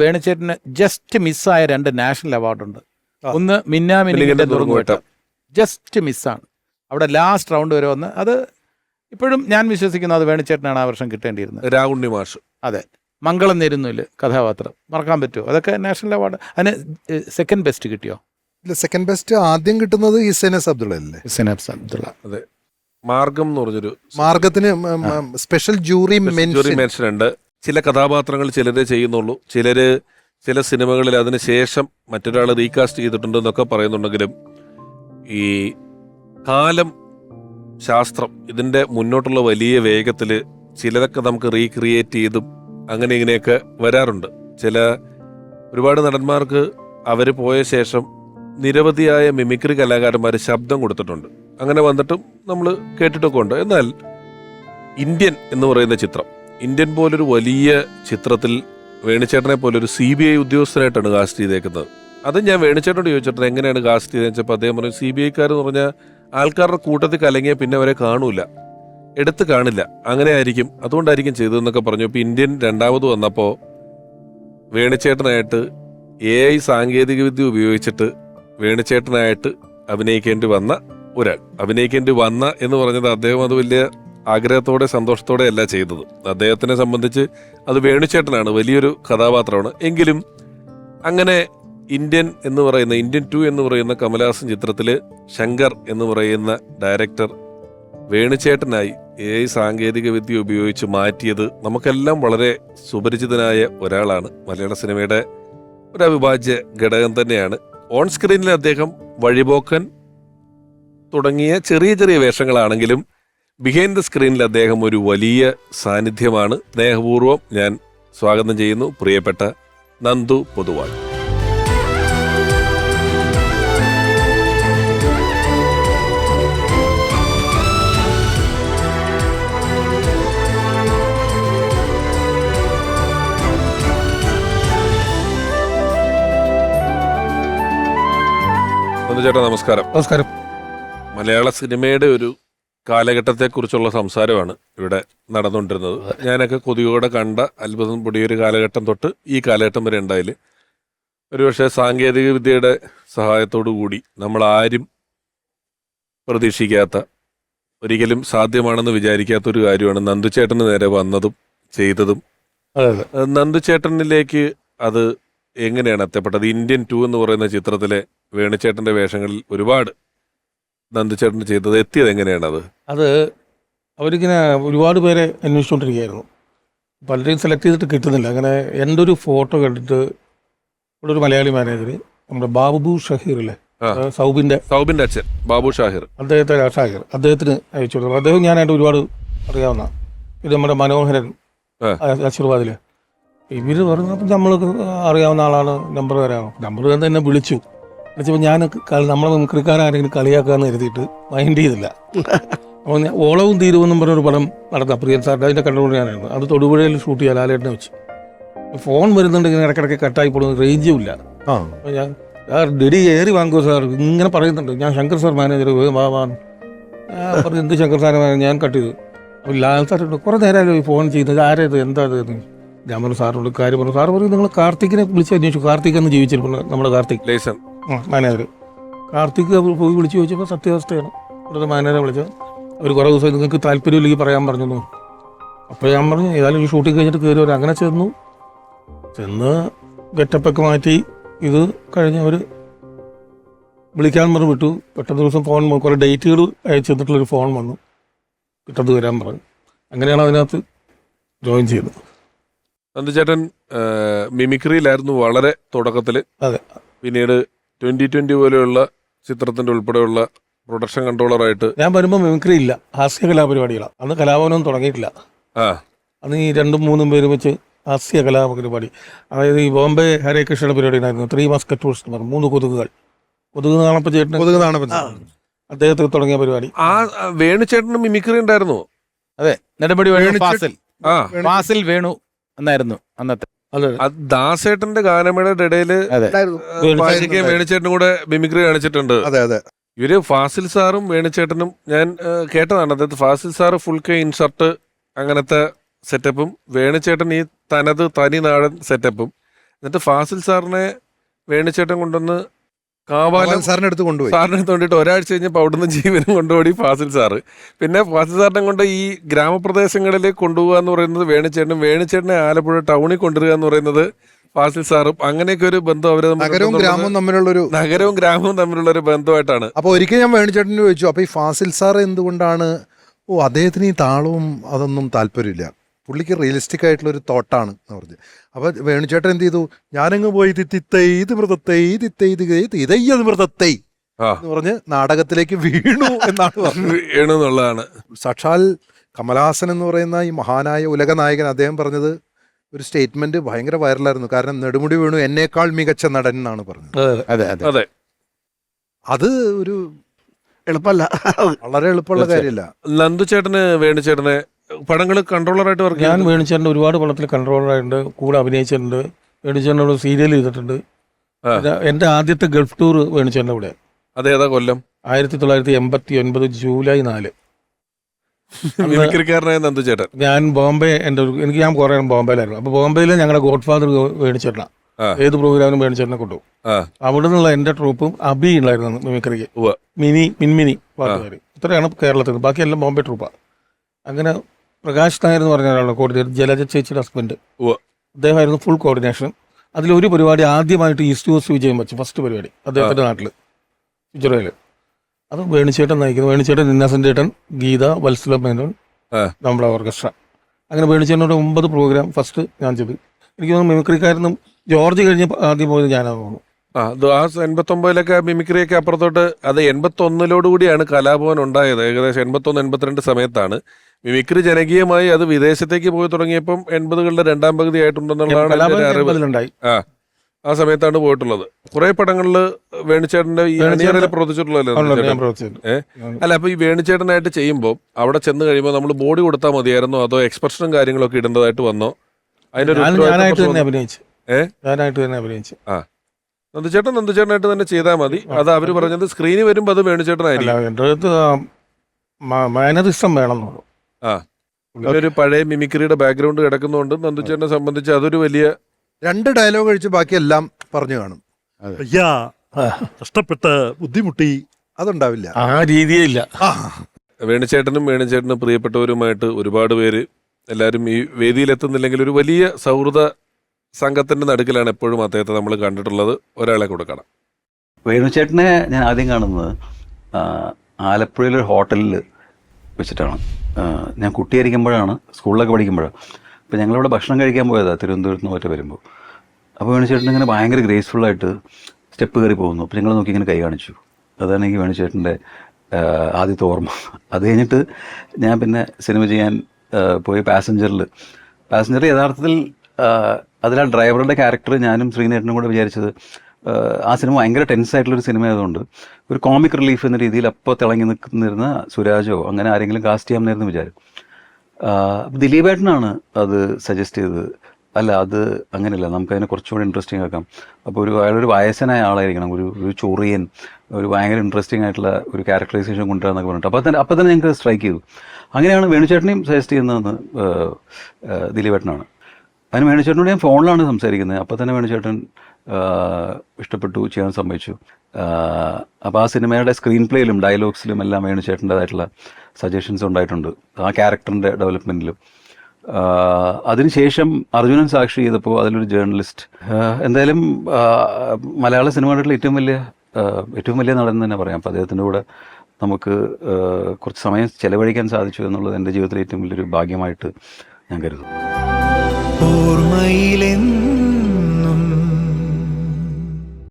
വേണുചേട്ടന് just മിസ്സായ രണ്ട് national അവാർഡുണ്ട്. ഒന്ന് മിന്നാമിനിന്റെ മിന്നിങ്ങിന്റെ നുറുങ്ങുവട്ടം just മിസ്സാണ് അവിടെ ലാസ്റ്റ് റൗണ്ട് വരെ വന്ന് അത് ഇപ്പോഴും ഞാൻ വിശ്വസിക്കുന്നു അത് വേണുചേട്ടനാണ് ആ വർഷം കിട്ടേണ്ടിയിരുന്നത്. രാഹുണ്ണി മാഷ്. അതെ. മംഗളം നേരുന്നില്ല കഥാപാത്രം. മറക്കാൻ പറ്റുമോ? അതൊക്കെ നാഷണൽ അവാർഡ് അതിന് സെക്കൻഡ് ബെസ്റ്റ് കിട്ടിയോ? ഇല്ല സെക്കൻഡ് ബെസ്റ്റ് ആദ്യം കിട്ടുന്നത് ഇസൈനസ് അബ്ദുള്ള അല്ലേ ഹുസൈൻ അബ്സ് അബ്ദുള്ള. അതെ. മാർഗം എന്ന് പറഞ്ഞൊരു മാർഗത്തിന് സ്പെഷ്യൽ ജൂറി മെൻഷൻ ഉണ്ട്. ചില കഥാപാത്രങ്ങൾ ചിലരെ ചെയ്യുന്നുള്ളൂ. ചിലര് ചില സിനിമകളിൽ അതിന് ശേഷം മറ്റൊരാൾ റീകാസ്റ്റ് ചെയ്തിട്ടുണ്ടെന്നൊക്കെ പറയുന്നുണ്ടെങ്കിലും ഈ കാലം ശാസ്ത്രം ഇതിന്റെ മുന്നോട്ടുള്ള വലിയ വേഗത്തിൽ ചിലതൊക്കെ നമുക്ക് റീക്രിയേറ്റ് ചെയ്തും അങ്ങനെ ഇങ്ങനെയൊക്കെ വരാറുണ്ട്. ചില ഒരുപാട് നടന്മാർക്ക് അവർ പോയ ശേഷം നിരവധിയായ മിമിക്രി കലാകാരന്മാർ ശബ്ദം കൊടുത്തിട്ടുണ്ട്. അങ്ങനെ വന്നിട്ടും നമ്മൾ കേട്ടിട്ടൊക്കെ ഉണ്ട്. എന്നാൽ ഇന്ത്യൻ എന്ന് പറയുന്ന ചിത്രം ഇന്ത്യൻ പോലൊരു വലിയ ചിത്രത്തിൽ വേണുചേട്ടനെ പോലൊരു സി ബി ഐ ഉദ്യോഗസ്ഥനായിട്ടാണ് കാസ്റ്റ് ചെയ്തേക്കുന്നത്. അത് ഞാൻ വേണുചേട്ടനോട് ചോദിച്ചിട്ട് എങ്ങനെയാണ് കാസ്റ്റ് ചെയ്തതെന്ന് വെച്ചപ്പോൾ അദ്ദേഹം പറഞ്ഞു സി ബി ഐക്കാർ എന്ന് പറഞ്ഞാൽ ആൾക്കാരുടെ കൂട്ടത്തിൽ കലങ്ങിയ പിന്നെ അവരെ കാണൂല. എടുത്ത് കാണില്ല. അങ്ങനെ ആയിരിക്കും. അതുകൊണ്ടായിരിക്കും ചെയ്തതെന്നൊക്കെ പറഞ്ഞു. ഇപ്പോൾ ഇന്ത്യൻ രണ്ടാമത് വന്നപ്പോൾ വേണുചേട്ടനായിട്ട് എ ഐ സാങ്കേതികവിദ്യ ഉപയോഗിച്ചിട്ട് വേണുചേട്ടനായിട്ട് അഭിനയിക്കേണ്ടി വന്ന ഒരാൾ. അഭിനയിക്കേണ്ടി വന്ന എന്ന് പറഞ്ഞത് അദ്ദേഹം അത് വലിയ ആഗ്രഹത്തോടെ സന്തോഷത്തോടെ അല്ല ചെയ്തത്. അദ്ദേഹത്തിനെ സംബന്ധിച്ച് അത് വേണുചേട്ടനാണ് വലിയൊരു കഥാപാത്രമാണ്. എങ്കിലും അങ്ങനെ ഇന്ത്യൻ എന്ന് പറയുന്ന ഇന്ത്യൻ ടു എന്ന് പറയുന്ന കമലഹാസൻ ചിത്രത്തിൽ ശങ്കർ എന്ന് പറയുന്ന ഡയറക്ടർ വേണുചേട്ടനായി എ ഐ സാങ്കേതിക വിദ്യ ഉപയോഗിച്ച് മാറ്റിയത് നമുക്കെല്ലാം വളരെ സുപരിചിതനായ ഒരാളാണ്. മലയാള സിനിമയുടെ ഒരു അവിഭാജ്യ ഘടകം തന്നെയാണ്. ഓൺ സ്ക്രീനിൽ അദ്ദേഹം വഴിപോക്കൻ തുടങ്ങിയ ചെറിയ ചെറിയ വേഷങ്ങളാണെങ്കിലും ബിഹൈൻഡ് ദ സ്ക്രീനിൽ അദ്ദേഹം ഒരു വലിയ സാന്നിധ്യമാണ്. സ്നേഹപൂർവം ഞാൻ സ്വാഗതം ചെയ്യുന്നു. പ്രിയപ്പെട്ട നന്ദു പൊതുവാൾ. നന്ദു ചേട്ടാ നമസ്കാരം. നമസ്കാരം. മലയാള സിനിമയുടെ ഒരു കാലഘട്ടത്തെക്കുറിച്ചുള്ള സംസാരമാണ് ഇവിടെ നടന്നുകൊണ്ടിരുന്നത്. ഞാനൊക്കെ കൊതിയോടെ കണ്ട അത്ഭുതം പൊടിയൊരു കാലഘട്ടം തൊട്ട് ഈ കാലഘട്ടം വരെ ഉണ്ടായാൽ ഒരുപക്ഷെ സാങ്കേതിക വിദ്യയുടെ സഹായത്തോടു കൂടി നമ്മൾ ആരും പ്രതീക്ഷിക്കാത്ത ഒരിക്കലും സാധ്യമാണെന്ന് വിചാരിക്കാത്ത ഒരു കാര്യമാണ് നന്ദുചേട്ടന് നേരെ വന്നതും ചെയ്തതും. നന്ദുചേട്ടനിലേക്ക് അത് എങ്ങനെയാണ് എത്തപ്പെട്ടത്? ഇന്ത്യൻ ടു എന്ന് പറയുന്ന ചിത്രത്തിലെ വേണുചേട്ടന്റെ വേഷങ്ങളിൽ ഒരുപാട് നന്ദുചേട്ടൻ ചെയ്തത് എത്തിയത് എങ്ങനെയാണത്? അത് അവരിങ്ങനെ ഒരുപാട് പേരെ അന്വേഷിച്ചുകൊണ്ടിരിക്കുകയായിരുന്നു പലരെയും സെലക്ട് ചെയ്തിട്ട് കിട്ടുന്നില്ല. അങ്ങനെ എന്റെ ഒരു ഫോട്ടോ കണ്ടിട്ട് ഇവിടെ ഒരു മലയാളി മാനേജർ നമ്മുടെ ബാബു ഷഹീർ അല്ലേ. ആ, സൗബിന്റെ അച്ഛൻ ബാബു ഷാഹിർ. അദ്ദേഹത്തെ ഷാഹിർ. അദ്ദേഹത്തിന് അയച്ചു കൊടുത്തു. അദ്ദേഹം ഞാനായിട്ട് ഒരുപാട് അറിയാവുന്ന ഇത് നമ്മുടെ മനോഹരൻ ആശീർവാദിൽ ഇവർ പറഞ്ഞപ്പോൾ നമ്മൾ അറിയാവുന്ന ആളാണ് നമ്പർ തരാമോ? നമ്പർ തന്നെ വിളിച്ചു. വിളിച്ചപ്പോൾ ഞാൻ കളി നമ്മളെ മിമിക്രിക്കാരെങ്കിലും കളിയാക്കാന്ന് കരുതിയിട്ട് മൈൻഡ് ചെയ്തില്ല. അപ്പോൾ ഞാൻ ഓളവും തീരുവെന്നും പറഞ്ഞൊരു പടം നടന്ന പ്രിയൻ സാറിന്റെ അതിന്റെ കണ്ടുകൊണ്ട് ഞാനായിരുന്നു. അത് തൊടുപുഴയിൽ ഷൂട്ട് ചെയ്യാൻ ലാലേട്ടനെ വെച്ച്. ഫോൺ വരുന്നുണ്ട് ഇങ്ങനെ ഇടയ്ക്കിടയ്ക്ക് കട്ടായി പോകുന്നത് റേഞ്ചും ഇല്ല. ആ. അപ്പോൾ ഞാൻ സാർ ഡെഡി ഏറി വാങ്ങുമോ സാർ. ഇങ്ങനെ പറയുന്നുണ്ട്. ഞാൻ ശങ്കർ സാർ മാനേജർ വാ വാ. ഞാൻ പറഞ്ഞു എന്ത് ശങ്കർ സാർ ഞാൻ കട്ട് ചെയ്തു. അപ്പോൾ ലാൽ സാർ കുറേ നേരമല്ലോ ഈ ഫോൺ ചെയ്യുന്നത്. ആരേത് ഇത്? എന്താ ഇത്. ഞാൻ പറഞ്ഞു സാറിനോട് കാര്യം പറഞ്ഞു. സാർ പറയും നിങ്ങൾ കാർത്തിക്കിനെ വിളിച്ച് അന്വേഷിച്ചു. കാർത്തിക് എന്ന് ജീവിച്ചിരിക്കുന്നു നമ്മുടെ കാർത്തിക്. Liaison manager. കാർത്തിക് പോയി വിളിച്ച് ചോദിച്ചപ്പോൾ സത്യാവസ്ഥയാണ്. ഇവിടുത്തെ മാനേജറെ വിളിച്ചത് അവർ കുറേ ദിവസം നിങ്ങൾക്ക് താല്പര്യമില്ലെങ്കിൽ പറയാൻ പറഞ്ഞു അപ്പോൾ ഞാൻ പറഞ്ഞു ഏതായാലും ഈ ഷൂട്ടിംഗ് കഴിഞ്ഞിട്ട് കയറി വരാം. അങ്ങനെ ചെന്നു. ചെന്ന് ഗെറ്റപ്പൊക്കെ മാറ്റി ഇത് കഴിഞ്ഞ് അവർ വിളിക്കാൻ പറഞ്ഞു വിട്ടു. പെട്ടെന്ന് ദിവസം ഫോൺ. കുറേ ഡേറ്റുകൾ അയച്ചു തന്നിട്ടുള്ളൊരു ഫോൺ വന്നു. പെട്ടെന്ന് വരാൻ പറഞ്ഞു. അങ്ങനെയാണ് അതിനകത്ത് ജോയിൻ ചെയ്തത്. നന്ദുചേട്ടൻ മിമിക്രിയിലായിരുന്നു വളരെ തുടക്കത്തിൽ അതെ. പിന്നീട് ട്വന്റി ട്വന്റി പോലെയുള്ള ചിത്രത്തിന്റെ ഉൾപ്പെടെയുള്ള പ്രൊഡക്ഷൻ കൺട്രോളറായിട്ട് ഞാൻ വരുമ്പോൾ മിമിക്രി ഇല്ല. ഹാസ്യ കലാപരിപാടികളാണ് അന്ന് കലാഭവനൊന്നും തുടങ്ങിയിട്ടില്ല. ആ. അന്ന് ഈ രണ്ടും മൂന്നും പേരും വെച്ച് ഹാസ്യ കലാപരിപാടി അതായത് ഈ ബോംബെ ഹരേ കൃഷ്ണയുടെ പരിപാടി ഉണ്ടായിരുന്നു. ത്രീ മസ്കറ്റൂർസ് എന്ന് പറഞ്ഞു. മൂന്ന് കൊതുകുകൾ. കൊതുക് നാണപ്പ ചേട്ടൻ കൊതുകുതാണ് അദ്ദേഹത്തിൽ തുടങ്ങിയ പരിപാടി. ആ വേണു വേണുചേട്ടന് മിമിക്രി ഉണ്ടായിരുന്നു. അതെ. നടപടി വേണു ഫാസിൽ. ആ. ഫാസിൽ വേണു എന്നായിരുന്നു അന്നത്തെ. അത് ദാസേട്ടന്റെ ഗാനമേളയുടെ ഇടയിൽ വേണിച്ചേട്ടനും കൂടെ മിമിക്രി കാണിച്ചിട്ടുണ്ട്. അതെ അതെ. ഇവർ ഫാസിൽ സാറും വേണിച്ചേട്ടനും ഞാൻ കേട്ടതാണ്. അതായത് ഫാസിൽ സാറ് ഫുൾ കെ ഇൻഷർട്ട് അങ്ങനത്തെ സെറ്റപ്പും വേണിച്ചേട്ടൻ ഈ തനത് തനി നാടൻ സെറ്റപ്പും എന്നിട്ട് ഫാസിൽ സാറിനെ വേണിച്ചേട്ടൻ കൊണ്ടുവന്ന് കാവാലം സാറിന് സാറിന്റെ അടുത്ത് കൊണ്ടുപോയി. സാറിനെ കൊണ്ടിട്ട് ഒരാഴ്ച കഴിഞ്ഞപ്പോൾ അവിടുന്ന് ജീവനും കൊണ്ടുപോയി ഫാസിൽ സാറ്. പിന്നെ ഫാസിൽ സാറിനെ കൊണ്ട് ഈ ഗ്രാമപ്രദേശങ്ങളിൽ കൊണ്ടുപോകുക എന്ന് പറയുന്നത് വേണിച്ചേട്ടനും വേണിച്ചേട്ടനെ ആലപ്പുഴ ടൗണിൽ കൊണ്ടുവരിക എന്ന് പറയുന്നത് ഫാസിൽ സാറും അങ്ങനെയൊക്കെ ഒരു ബന്ധം അവർ നഗരവും ഗ്രാമവും തമ്മിലുള്ള ഒരു നഗരവും ഗ്രാമവും തമ്മിലുള്ള ഒരു ബന്ധമായിട്ടാണ്. അപ്പോൾ ഒരിക്കൽ ഞാൻ വേണിച്ചേട്ടന് ചോദിച്ചു അപ്പോൾ ഈ ഫാസിൽ സാർ എന്തുകൊണ്ടാണ്? ഓ അദ്ദേഹത്തിന് ഈ താളവും അതൊന്നും താല്പര്യമില്ല. പുള്ളിക്ക് റിയലിസ്റ്റിക് ആയിട്ടുള്ള ഒരു തോട്ടാണ് എന്ന് പറഞ്ഞു. അപ്പോൾ വേണുചേട്ടൻ എന്ത് ചെയ്തു? ഞാനങ്ങ് പോയി തിത്തെയ്ത് മൃതത്തൈ തിത്തൈ ഇത് ഇതയ്യത് മൃതത്തൈ എന്ന് പറഞ്ഞ് നാടകത്തിലേക്ക് വീണു എന്നാണ് പറഞ്ഞത്. എന്നുള്ളതാണ് സാക്ഷാൽ കമലഹാസൻ എന്ന് പറയുന്ന ഈ മഹാനായ ഉലക നായകൻ അദ്ദേഹം പറഞ്ഞത് ഒരു സ്റ്റേറ്റ്മെന്റ് ഭയങ്കര വൈറലായിരുന്നു കാരണം നെടുമുടി വീണു എന്നേക്കാൾ മികച്ച നടൻ എന്നാണ് പറഞ്ഞത്. അതെ, അതെ. അതെ ഒരു എളുപ്പമല്ല. വളരെ എളുപ്പമുള്ള കാര്യമല്ല. നന്ദു ചേട്ടന് വേണിച്ചേട്ടനെ പടങ്ങൾ കൺട്രോളറായിട്ട് വർക്ക് ഞാൻ വേണിച്ചേട്ടന്റെ ഒരുപാട് പടത്തിൽ കൺട്രോളറായിട്ടുണ്ട് കൂടെ അഭിനയിച്ചിട്ടുണ്ട്. വേണിച്ചേട്ടനോട് സീരിയൽ ചെയ്തിട്ടുണ്ട്. എന്റെ ആദ്യത്തെ ഗൾഫ് ടൂർ വേണിച്ചേട്ടന്റെ കൂടെ. അതേതാ കൊല്ലം? ആയിരത്തി തൊള്ളായിരത്തി എൺപത്തി ഒൻപത് ജൂലൈ നാല്. ചേട്ടൻ ഞാൻ ബോംബെ എന്റെ ഒരു എനിക്ക് ഞാൻ കുറേ ബോംബെയിലായിരുന്നു. അപ്പോൾ ബോംബെയിൽ ഞങ്ങളുടെ ഗോഡ് ഫാദർ വേണിച്ചേട്ടനാണ്. ഏത് പ്രോഗ്രാമിനും വേണിച്ചേട്ടനെ കൊണ്ടുപോകും. ആ. അവിടെ നിന്നുള്ള എന്റെ ട്രൂപ്പും അബി ഉണ്ടായിരുന്നു മിമിക്രിക്ക്. മിനി മിൻമിനി പാട്ടുകാർ ഇത്രയാണ് കേരളത്തിൽ ബാക്കി എല്ലാം ബോംബെ ട്രൂപ്പാണ് അങ്ങനെ പ്രകാശ് നായർ എന്ന് പറഞ്ഞ ഒരാളാണ് കോർഡിനേറ്റർ ജലജ ചേച്ചിയുടെ ഹസ്ബൻഡ്. അദ്ദേഹമായിരുന്നു ഫുൾ കോർഡിനേഷൻ അതിലൊരു പരിപാടി ആദ്യമായിട്ട് ഈസ്റ്റ് കോസ്റ്റ് വിജയം വെച്ചു ഫസ്റ്റ് പരിപാടി. അദ്ദേഹത്തിന്റെ നാട്ടിൽ ഫിജറയിൽ അത് വേണിച്ചേട്ടൻ നയിക്കുന്നു. വേണിച്ചേട്ടൻ ഇന്നസെന്റ് ചേട്ടൻ ഗീത വത്സല മേനോൻ. നമ്മുടെ ഓർക്കസ്ട്ര. അങ്ങനെ വേണിച്ചേട്ടനോട് ഒമ്പത് പ്രോഗ്രാം ഫസ്റ്റ് ഞാൻ ചെയ്തു. എനിക്ക് തോന്നുന്നു മിമിക്രിക്കാരനും ജോർജ് കഴിഞ്ഞ് ആദ്യം പോയത് ഞാനാണെന്ന് തോന്നുന്നു. ആ ആ എൺപത്തി ഒമ്പതിലൊക്കെ മിമിക്രിയൊക്കെ അപ്പുറത്തോട്ട് അത് കൂടിയാണ് കലാഭവൻ ഉണ്ടായത്. ഏകദേശം എൺപത്തൊന്ന് എൺപത്തിരണ്ട് സമയത്താണ്. മിമിക്രി ജനകീയമായി അത് വിദേശത്തേക്ക് പോയി തുടങ്ങിയപ്പം എൺപതുകളുടെ രണ്ടാം പകുതി ആയിട്ടുണ്ടെന്നുള്ളതാണ് എൺപതിലുണ്ടായി. ആ സമയത്താണ് പോയിട്ടുള്ളത്. കുറെ പടങ്ങളിൽ വേണിച്ചേട്ടന്റെ ഈ അണിയറയിൽ പ്രവർത്തിച്ചിട്ടുള്ളല്ലോ? പ്രവർത്തിച്ചിട്ടുണ്ട് അല്ല അപ്പൊ ഈ വേണിച്ചേട്ടനായിട്ട് ചെയ്യുമ്പോൾ അവിടെ ചെന്ന് കഴിയുമ്പോൾ നമ്മൾ ബോഡി കൊടുത്താൽ മതിയായിരുന്നോ? അതോ എക്സ്പ്രഷനും കാര്യങ്ങളൊക്കെ ഇടേണ്ടതായിട്ട് വന്നോ? അതിന്റെ ഒരു ഞാനായിട്ട് തന്നെ. അഭിനയിച്ചു. ഏഹ് ഞാനായിട്ട് തന്നെ അഭിനയിച്ചു. നന്ദുചേട്ടൻ നന്ദുചേട്ടനായിട്ട് തന്നെ ചെയ്താൽ മതി. അത് അവർ പറഞ്ഞത് സ്ക്രീനിൽ വരുമ്പോൾ അത് വേണുചേട്ടനായിരിക്കും. വേണിച്ചേട്ടനായിരിക്കും എന്റെ അടുത്ത് മാനറിസം വേണം ആ. ഒരു പഴയ മിമിക്രിയുടെ ബാക്ക്ഗ്രൗണ്ട് കിടക്കുന്നതുകൊണ്ട് നന്ദുചേട്ടനെ സംബന്ധിച്ച് അതൊരു വലിയ രണ്ട് ഡയലോഗ് കഴിച്ച് ബാക്കിയെല്ലാം പറഞ്ഞു കാണും. അയ്യാ കഷ്ടപ്പെട്ട് ബുദ്ധിമുട്ടി. അതുണ്ടാവില്ല. ആ രീതിയില്ല വേണുചേട്ടനും വേണുചേട്ടനും പ്രിയപ്പെട്ടവരുമായിട്ട് ഒരുപാട് പേര് എല്ലാവരും ഈ വേദിയിലെത്തുന്നില്ലെങ്കിൽ ഒരു വലിയ സൗഹൃദ സംഘത്തിന്റെ നടുക്കിലാണ് എപ്പോഴും അദ്ദേഹത്തെ നമ്മൾ കണ്ടിട്ടുള്ളത്. ഒരാളെ കൊടുക്കണം. വേണുചേട്ടനെ ഞാൻ ആദ്യം കാണുന്നത് ആലപ്പുഴയിലൊരു ഹോട്ടലിൽ വെച്ചിട്ടാണ്. ഞാൻ കുട്ടിയായിരിക്കുമ്പോഴാണ് സ്കൂളിലൊക്കെ പഠിക്കുമ്പോഴാണ്. അപ്പോൾ ഞങ്ങളിവിടെ ഭക്ഷണം കഴിക്കാൻ പോയതാണ് തിരുവനന്തപുരത്ത് നിന്ന് മറ്റേ വരുമ്പോൾ അപ്പോൾ വേണുചേട്ടൻ ഇങ്ങനെ ഭയങ്കര ഗ്രേസ്ഫുള്ളായിട്ട് സ്റ്റെപ്പ് കയറി പോകുന്നു. അപ്പോൾ ഞങ്ങൾ നോക്കി ഇങ്ങനെ കൈ കാണിച്ചു. അതാണ് എനിക്ക് വേണുചേട്ടന്റെ ആദ്യത്തെ ഓർമ്മ. അത് കഴിഞ്ഞിട്ട് ഞാൻ പിന്നെ സിനിമ ചെയ്യാൻ പോയി പാസഞ്ചറിൽ പാസഞ്ചർ യഥാർത്ഥത്തിൽ അതിൽ ആ ഡ്രൈവറുടെ ക്യാരക്ടർ ഞാനും ശ്രീനേട്ടനും കൂടെ വിചാരിച്ചത്. ആ, സിനിമ ഭയങ്കര ടെൻസ് ആയിട്ടുള്ളൊരു സിനിമ ആയതുകൊണ്ട് ഒരു കോമിക് റിലീഫ് എന്ന രീതിയിൽ അപ്പോൾ തിളങ്ങി നിൽക്കുന്നിരുന്ന സുരാജോ അങ്ങനെ ആരെങ്കിലും കാസ്റ്റ് ചെയ്യാമെന്നായിരുന്നു വിചാരം. ദിലീപേട്ടനാണ് അത് സജസ്റ്റ് ചെയ്തത്. അല്ല അത് അങ്ങനെയല്ല നമുക്ക് അതിനെ കുറച്ചുകൂടി ഇൻട്രസ്റ്റിംഗ് ആക്കാം. അപ്പോൾ ഒരു അയാളൊരു വയസ്സനായ ആളായിരിക്കണം ഒരു ഒരു ചൊറിയൻ ഒരു ഭയങ്കര ഇൻട്രസ്റ്റിംഗ് ആയിട്ടുള്ള ഒരു ക്യാരക്ടറൈസേഷൻ കൊണ്ടുവരാന്നൊക്കെ പറഞ്ഞിട്ട്. അപ്പോൾ തന്നെ അപ്പോൾ തന്നെ ഞങ്ങൾക്ക് സ്ട്രൈക്ക് ചെയ്തു. അങ്ങനെയാണ് വേണുചേട്ടനെയും സജസ്റ്റ് ചെയ്യുന്നതെന്ന് ദിലീപേട്ടനാണ്. അതിന് വേണുചേട്ടനോട് ഞാൻ ഫോണിലാണ് സംസാരിക്കുന്നത്. അപ്പോൾ തന്നെ വേണുചേട്ടൻ ആ, ഇഷ്ടപ്പെട്ടു ചെയ്യാൻ സമ്മതിച്ചു. അപ്പോൾ ആ സിനിമയുടെ സ്ക്രീൻ പ്ലേയിലും ഡയലോഗ്സിലും എല്ലാം വേണുചേട്ടന്റെതായിട്ടുള്ള സജഷൻസ് ഉണ്ടായിട്ടുണ്ട്. ആ ക്യാരക്ടറിന്റെ ഡെവലപ്മെന്റിലും അതിനുശേഷം അർജുനൻ സാക്ഷി ചെയ്തപ്പോൾ അതിലൊരു ജേർണലിസ്റ്റ് എന്തായാലും മലയാള സിനിമയുടെ ഏറ്റവും വലിയ ഏറ്റവും വലിയ നടൻ തന്നെ പറയാം. അപ്പോൾ അദ്ദേഹത്തിന്റെ കൂടെ നമുക്ക് കുറച്ച് സമയം ചെലവഴിക്കാൻ സാധിച്ചു എന്നുള്ളത് എന്റെ ജീവിതത്തിലെ ഏറ്റവും വലിയൊരു ഭാഗ്യമായിട്ട് ഞാൻ കരുതുന്നു. ഓർമ്മയിലെന്നും